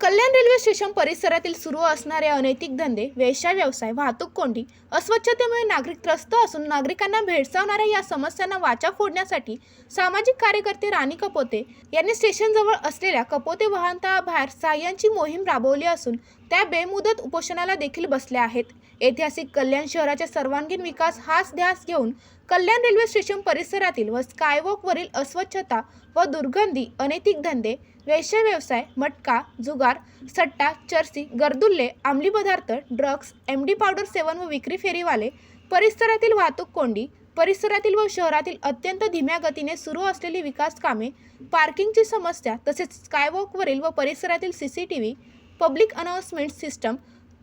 कल्याण railway station परिसरातील सुरू असणारे अनैतिक धंदे वेश्या व्यवसाय वाहतूक कोंडी अस्वच्छतेमुळे नागरिक त्रस्त असून नागरिकांना भेडसावणाऱ्या या समस्यांना वाचा फोडण्यासाठी सामाजिक कार्यकर्ते राणी कपोते यांनी स्टेशनजवळ असलेल्या कपोते वाहनतळाबाहेर साह्यांची मोहीम राबवली असून त्या बेमुदत उपोषणाला देखील बसल्या आहेत. ऐतिहासिक कल्याण शहराच्या सर्वांगीण विकास हाच ध्यास घेऊन कल्याण रेल्वे स्टेशन परिसरातील व स्कायवॉकवरील अस्वच्छता व दुर्गंधी अनैतिक धंदे वेश्या व्यवसाय मटका जुगार सट्टा चर्सी गर्दुल्ले अंमली पदार्थ ड्रग्स एम डी पावडर सेवन व विक्री फेरीवाले परिसरातील वाहतूक कोंडी परिसरातील व शहरातील अत्यंत धीम्या गतीने सुरू असलेली विकास कामे पार्किंगची समस्या तसेच स्कायवॉकवरील व परिसरातील C C T V public announcement system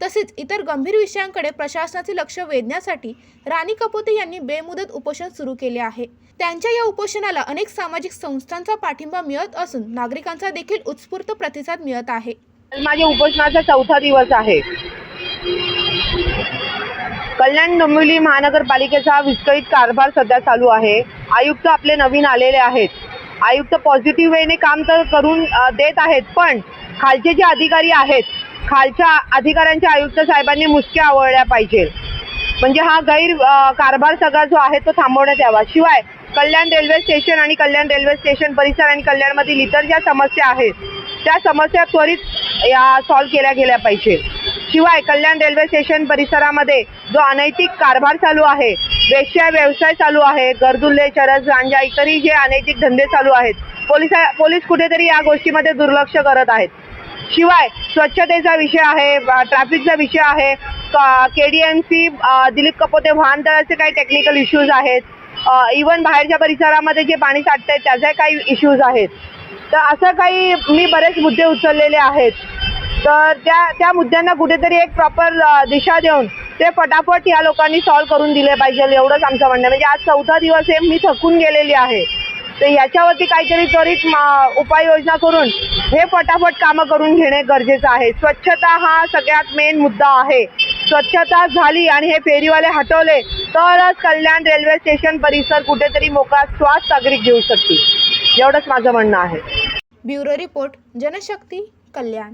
तसेच इतर गंभीर विषयांकडे प्रशासनाचे लक्ष वेधण्यासाठी राणी कपोते यांनी बेमुदत उपोषण सुरू केले आहे. त्यांच्या या उपोषणाला अनेक सामाजिक संस्थांचा पाठिंबा मिळत असून नागरिकांचा देखील उत्स्फूर्त प्रतिसाद मिळत आहे. माझ्या उपोषणाचा चौथा दिवस आहे. कल्याण डोंबिवली महानगरपालिकेचा विस्कळीत कारभार सध्या चालू आहे. आयुक्त आपले नवीन आलेले आहेत. आयुक्त पॉझिटिव्ह वेने काम तर करून देत आहेत पण खालचे जे अधिकारी आहेत खालच्या अधिकाऱ्यांच्या आयुक्त साहेबांनी मुसक्या आवळल्या पाहिजे. म्हणजे हा गैर कारभार सगळा जो आहे तो थांबवण्यात यावा. शिवाय कल्याण रेल्वे स्टेशन आणि कल्याण रेल्वे स्टेशन परिसर आणि कल्याणमधील इतर ज्या समस्या आहेत त्या समस्या त्वरित या सॉल्व्ह केल्या गेल्या पाहिजे. शिवाय कल्याण रेल्वे स्टेशन परिसरामध्ये जो अनैतिक कारभार चालू आहे वेश्या व्यवसाय चालू आहे गर्दुल्ले चरस गांजा इतरही जे अनैतिक धंदे चालू आहेत पोलीस पोलीस कुठेतरी या गोष्टीमध्ये दुर्लक्ष करत आहेत. शिवाय स्वच्छतेचा विषय आहे ट्रॅफिकचा विषय आहे K D M C Dilip Kapote वाहनतळाचे काही टेक्निकल इश्यूज आहेत इवन बाहेरच्या परिसरामध्ये जे पाणी साठतंय त्याचे काही इश्यूज आहेत. तर असं काही मी बरेच मुद्दे उचललेले आहेत. तर त्या त्या मुद्द्यांना कुठेतरी एक प्रॉपर दिशा देऊन ते फटाफट या लोकांनी सॉल्व्ह करून दिले पाहिजे एवढंच आमचं म्हणणं म्हणजे आज चौथा दिवस आहे मी थकून गेलेली आहे. तर याच्यावरती काहीतरी त्वरित उपाययोजना करून हे फटाफट कामं करून घेणे गरजेचं आहे. स्वच्छता हा सगळ्यात मेन मुद्दा आहे. स्वच्छता झाली आणि हे फेरीवाले हटवले तरच कल्याण रेल्वे स्टेशन परिसर कुठेतरी मोकळा श्वास नागरिक घेऊ शकतील. एवढंच माझं म्हणणं आहे. Bureau report Janshakti Kalyan.